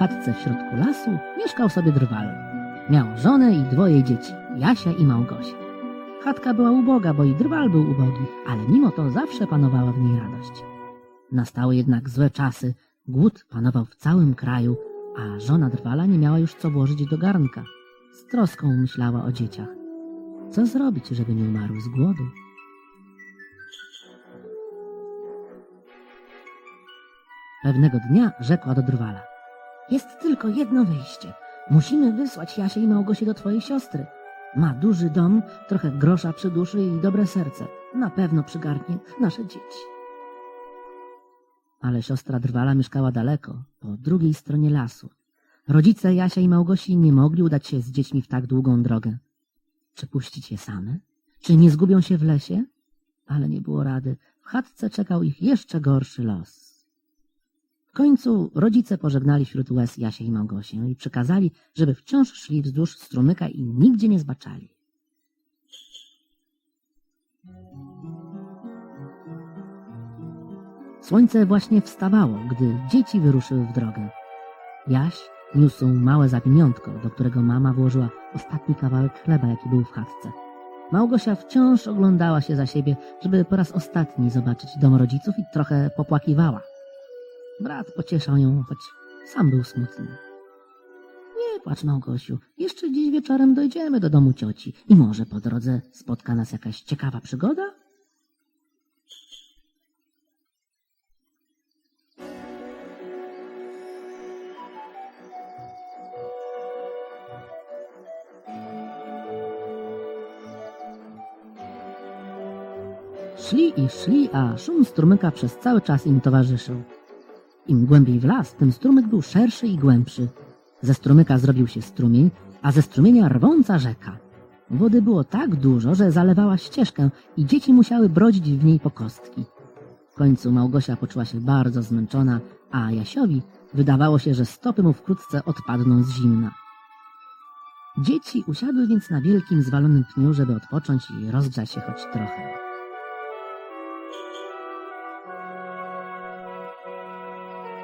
chatce w środku lasu mieszkał sobie drwal. Miał żonę i dwoje dzieci, Jasia i Małgosia. Chatka była uboga, bo i drwal był ubogi, ale mimo to zawsze panowała w niej radość. Nastały jednak złe czasy, głód panował w całym kraju, a żona drwala nie miała już co włożyć do garnka. Z troską myślała o dzieciach. Co zrobić, żeby nie umarł z głodu? Pewnego dnia rzekła do drwala. Jest tylko jedno wyjście. Musimy wysłać Jasię i Małgosię do twojej siostry. Ma duży dom, trochę grosza przy duszy i dobre serce. Na pewno przygarnie nasze dzieci. Ale siostra Drwala mieszkała daleko, po drugiej stronie lasu. Rodzice Jasia i Małgosi nie mogli udać się z dziećmi w tak długą drogę. Czy puścić je same? Czy nie zgubią się w lesie? Ale nie było rady. W chatce czekał ich jeszcze gorszy los. Końcu rodzice pożegnali wśród łez Jasię i Małgosię i przykazali, żeby wciąż szli wzdłuż strumyka i nigdzie nie zbaczali. Słońce właśnie wstawało, gdy dzieci wyruszyły w drogę. Jaś niósł małe zawiniątko, do którego mama włożyła ostatni kawałek chleba, jaki był w chatce. Małgosia wciąż oglądała się za siebie, żeby po raz ostatni zobaczyć dom rodziców i trochę popłakiwała. Brat pocieszał ją, choć sam był smutny. Nie płacz, Małgosiu. Jeszcze dziś wieczorem dojdziemy do domu cioci i może po drodze spotka nas jakaś ciekawa przygoda? Szli i szli, a szum strumyka przez cały czas im towarzyszył. Im głębiej w las, tym strumyk był szerszy i głębszy. Ze strumyka zrobił się strumień, a ze strumienia rwąca rzeka. Wody było tak dużo, że zalewała ścieżkę i dzieci musiały brodzić w niej po kostki. W końcu Małgosia poczuła się bardzo zmęczona, a Jasiowi wydawało się, że stopy mu wkrótce odpadną z zimna. Dzieci usiadły więc na wielkim zwalonym pniu, żeby odpocząć i rozgrzać się choć trochę.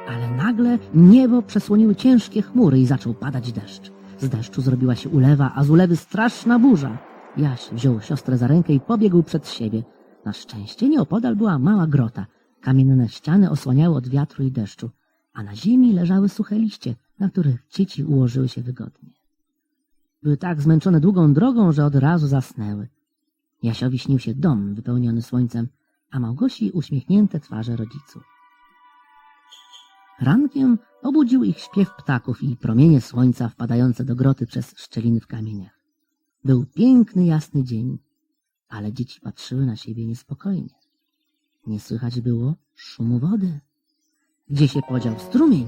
Ale nagle niebo przesłoniły ciężkie chmury i zaczął padać deszcz. Z deszczu zrobiła się ulewa, a z ulewy straszna burza. Jaś wziął siostrę za rękę i pobiegł przed siebie. Na szczęście nieopodal była mała grota. Kamienne ściany osłaniały od wiatru i deszczu, a na ziemi leżały suche liście, na których dzieci ułożyły się wygodnie. Były tak zmęczone długą drogą, że od razu zasnęły. Jasiowi śnił się dom wypełniony słońcem, a Małgosi uśmiechnięte twarze rodziców. Rankiem obudził ich śpiew ptaków i promienie słońca wpadające do groty przez szczeliny w kamieniach. Był piękny, jasny dzień, ale dzieci patrzyły na siebie niespokojnie. Nie słychać było szumu wody. Gdzie się podział strumień?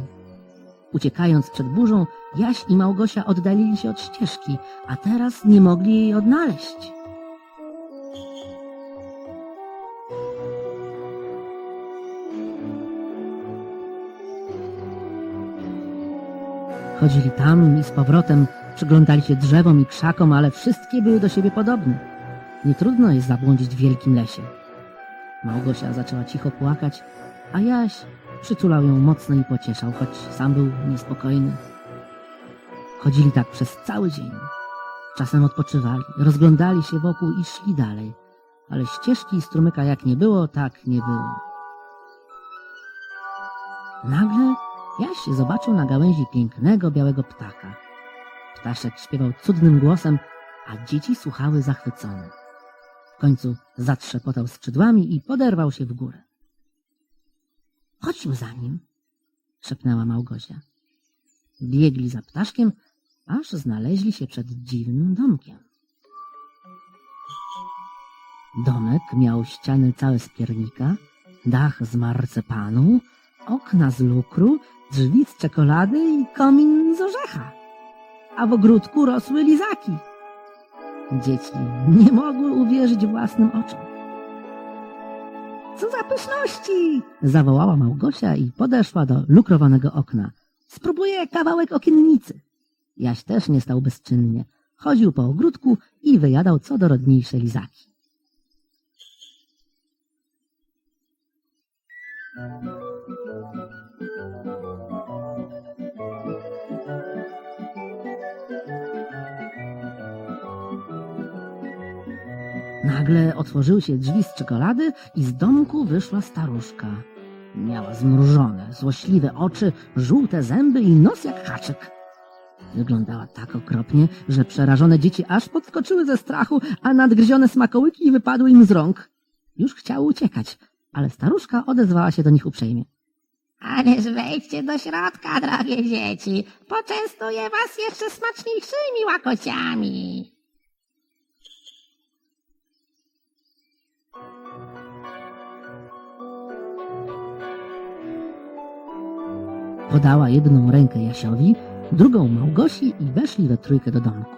Uciekając przed burzą, Jaś i Małgosia oddalili się od ścieżki, a teraz nie mogli jej odnaleźć. Chodzili tam i z powrotem, przyglądali się drzewom i krzakom, ale wszystkie były do siebie podobne. Nie trudno jest zabłądzić w wielkim lesie. Małgosia zaczęła cicho płakać, a Jaś przytulał ją mocno i pocieszał, choć sam był niespokojny. Chodzili tak przez cały dzień. Czasem odpoczywali, rozglądali się wokół i szli dalej, ale ścieżki i strumyka jak nie było, tak nie było. Nagle Jaś zobaczył na gałęzi pięknego białego ptaka. Ptaszek śpiewał cudnym głosem, a dzieci słuchały zachwycone. W końcu zatrzepotał skrzydłami i poderwał się w górę. Chodźmy za nim, szepnęła Małgosia. Biegli za ptaszkiem, aż znaleźli się przed dziwnym domkiem. Domek miał ściany całe z piernika, dach z marcepanu, okna z lukru, drzwi z czekolady i komin z orzecha. A w ogródku rosły lizaki. Dzieci nie mogły uwierzyć własnym oczom. Co za pyszności! zawołała Małgosia i podeszła do lukrowanego okna. Spróbuję kawałek okiennicy. Jaś też nie stał bezczynnie. Chodził po ogródku i wyjadał co dorodniejsze lizaki. Nagle otworzyły się drzwi z czekolady i z domku wyszła staruszka. Miała zmrużone, złośliwe oczy, żółte zęby i nos jak haczyk. Wyglądała tak okropnie, że przerażone dzieci aż podskoczyły ze strachu, a nadgryzione smakołyki wypadły im z rąk. Już chciały uciekać, ale staruszka odezwała się do nich uprzejmie. Ależ wejdźcie do środka, drogie dzieci. Poczęstuję was jeszcze smaczniejszymi łakociami. Podała jedną rękę Jasiowi, drugą Małgosi i weszli we trójkę do domku.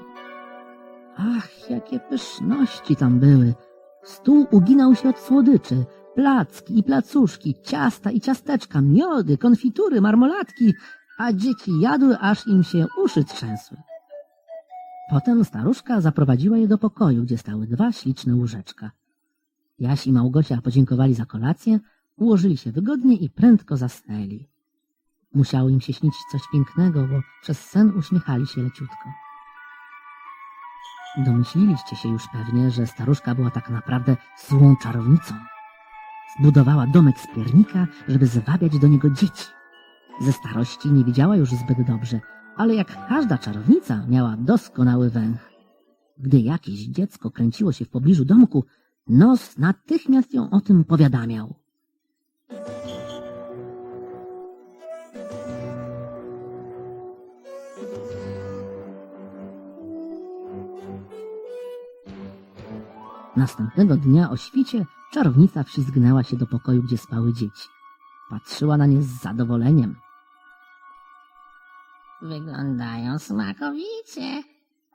Ach, jakie pyszności tam były! Stół uginał się od słodyczy, placki i placuszki, ciasta i ciasteczka, miody, konfitury, marmolatki, a dzieci jadły, aż im się uszy trzęsły. Potem staruszka zaprowadziła je do pokoju, gdzie stały dwa śliczne łóżeczka. Jaś i Małgosia podziękowali za kolację, ułożyli się wygodnie i prędko zasnęli. Musiało im się śnić coś pięknego, bo przez sen uśmiechali się leciutko. Domyśliliście się już pewnie, że staruszka była tak naprawdę złą czarownicą. Zbudowała domek z piernika, żeby zwabiać do niego dzieci. Ze starości nie widziała już zbyt dobrze, ale jak każda czarownica miała doskonały węch. Gdy jakieś dziecko kręciło się w pobliżu domku, nos natychmiast ją o tym powiadamiał. Następnego dnia o świcie czarownica wślizgnęła się do pokoju, gdzie spały dzieci. Patrzyła na nie z zadowoleniem. Wyglądają smakowicie.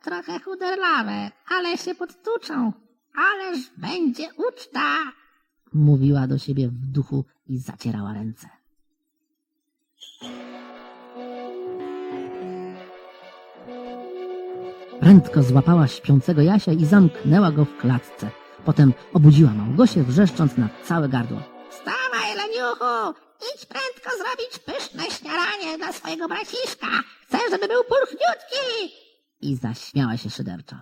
Trochę chuderlawe, ale się podtuczą. Ależ będzie uczta. Mówiła do siebie w duchu i zacierała ręce. Prędko złapała śpiącego Jasia i zamknęła go w klatce. Potem obudziła Małgosię, wrzeszcząc na całe gardło. Wstawaj, leniuchu! Idź prędko zrobić pyszne śniadanie dla swojego braciszka. Chcę, żeby był pulchniutki. I zaśmiała się szyderczo.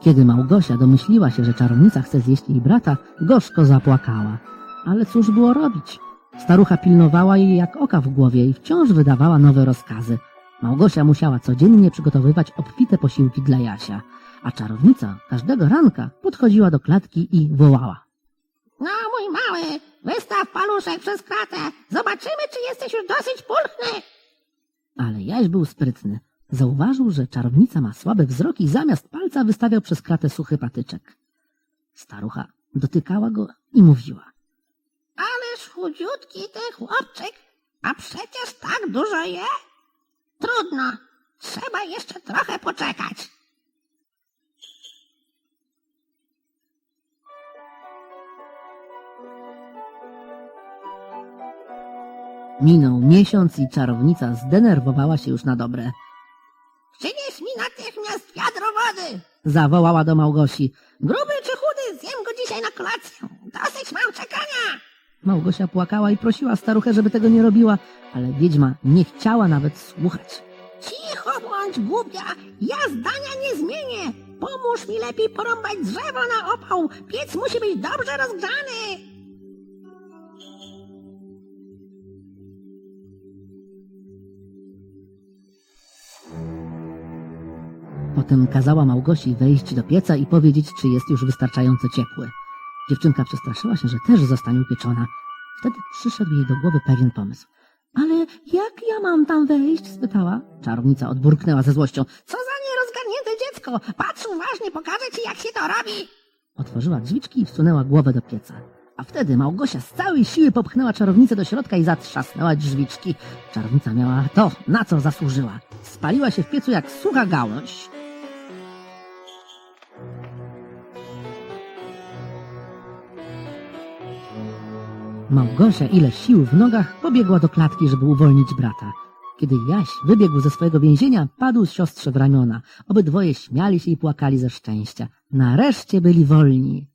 Kiedy Małgosia domyśliła się, że czarownica chce zjeść jej brata, gorzko zapłakała. Ale cóż było robić? Starucha pilnowała jej jak oka w głowie i wciąż wydawała nowe rozkazy. Małgosia musiała codziennie przygotowywać obfite posiłki dla Jasia, a czarownica każdego ranka podchodziła do klatki i wołała. No, mój mały, wystaw paluszek przez kratę. Zobaczymy, czy jesteś już dosyć pulchny. Ale Jaś był sprytny. Zauważył, że czarownica ma słaby wzrok i zamiast palca wystawiał przez kratę suchy patyczek. Starucha dotykała go i mówiła. Chudziutki ten chłopczyk, a przecież tak dużo je. Trudno, trzeba jeszcze trochę poczekać. Minął miesiąc i czarownica zdenerwowała się już na dobre. Przynieś mi natychmiast wiadro wody. Zawołała do Małgosi. Gruby czy chudy, zjem go dzisiaj na kolację. Dosyć mam czekania. Małgosia płakała i prosiła staruchę, żeby tego nie robiła, ale wiedźma nie chciała nawet słuchać. Cicho bądź głupia, ja zdania nie zmienię. Pomóż mi lepiej porąbać drzewo na opał. Piec musi być dobrze rozgrzany. Potem kazała Małgosi wejść do pieca i powiedzieć, czy jest już wystarczająco ciepły. Dziewczynka przestraszyła się, że też zostanie upieczona. Wtedy przyszedł jej do głowy pewien pomysł. Ale jak ja mam tam wejść? spytała. Czarownica odburknęła ze złością. Co za nierozgarnięte dziecko. Patrz uważnie, pokażę ci jak się to robi. Otworzyła drzwiczki i wsunęła głowę do pieca. A wtedy Małgosia z całej siły popchnęła czarownicę do środka i zatrzasnęła drzwiczki. Czarownica miała to, na co zasłużyła. Spaliła się w piecu jak sucha gałąź. Małgosia, ile sił w nogach, pobiegła do klatki, żeby uwolnić brata. Kiedy Jaś wybiegł ze swojego więzienia, padł siostrze w ramiona. Obydwoje śmiali się i płakali ze szczęścia. Nareszcie byli wolni.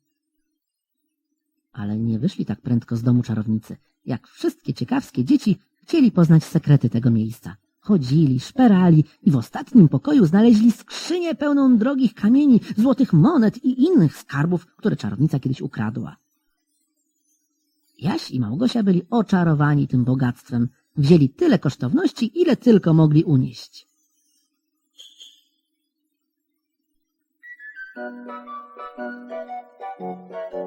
Ale nie wyszli tak prędko z domu czarownicy. Jak wszystkie ciekawskie dzieci, chcieli poznać sekrety tego miejsca. Chodzili, szperali i w ostatnim pokoju znaleźli skrzynię pełną drogich kamieni, złotych monet i innych skarbów, które czarownica kiedyś ukradła. Jaś i Małgosia byli oczarowani tym bogactwem. Wzięli tyle kosztowności, ile tylko mogli unieść.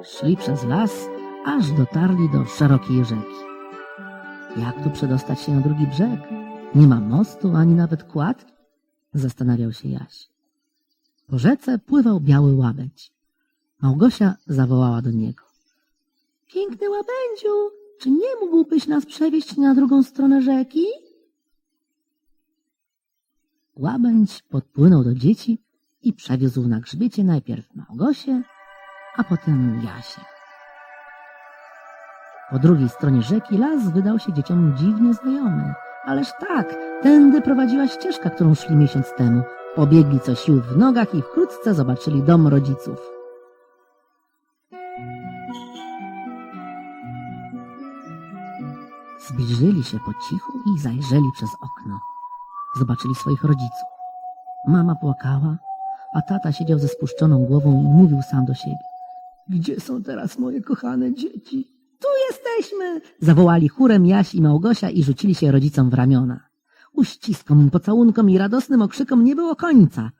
Szli przez las, aż dotarli do szerokiej rzeki. Jak tu przedostać się na drugi brzeg? Nie ma mostu, ani nawet kładki? Zastanawiał się Jaś. Po rzece pływał biały łabędź. Małgosia zawołała do niego. Piękny łabędziu, czy nie mógłbyś nas przewieźć na drugą stronę rzeki? Łabędź podpłynął do dzieci i przewiózł na grzbiecie najpierw Małgosię, a potem Jasię. Po drugiej stronie rzeki las wydał się dzieciom dziwnie znajomy. Ależ tak, tędy prowadziła ścieżka, którą szli miesiąc temu. Pobiegli co sił w nogach i wkrótce zobaczyli dom rodziców. Zbliżyli się po cichu i zajrzeli przez okno. Zobaczyli swoich rodziców. Mama płakała, a tata siedział ze spuszczoną głową i mówił sam do siebie. Gdzie są teraz moje kochane dzieci? Tu jesteśmy! Zawołali chórem Jaś i Małgosia i rzucili się rodzicom w ramiona. Uściskom, pocałunkom i radosnym okrzykom nie było końca.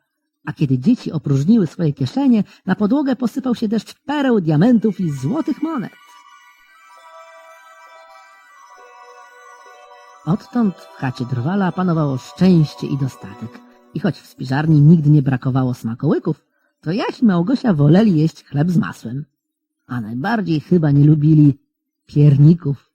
A kiedy dzieci opróżniły swoje kieszenie, na podłogę posypał się deszcz pereł, diamentów i złotych monet. Odtąd w chacie Drwala panowało szczęście i dostatek. I choć w spiżarni nigdy nie brakowało smakołyków, to Jaś i Małgosia woleli jeść chleb z masłem. A najbardziej chyba nie lubili pierników.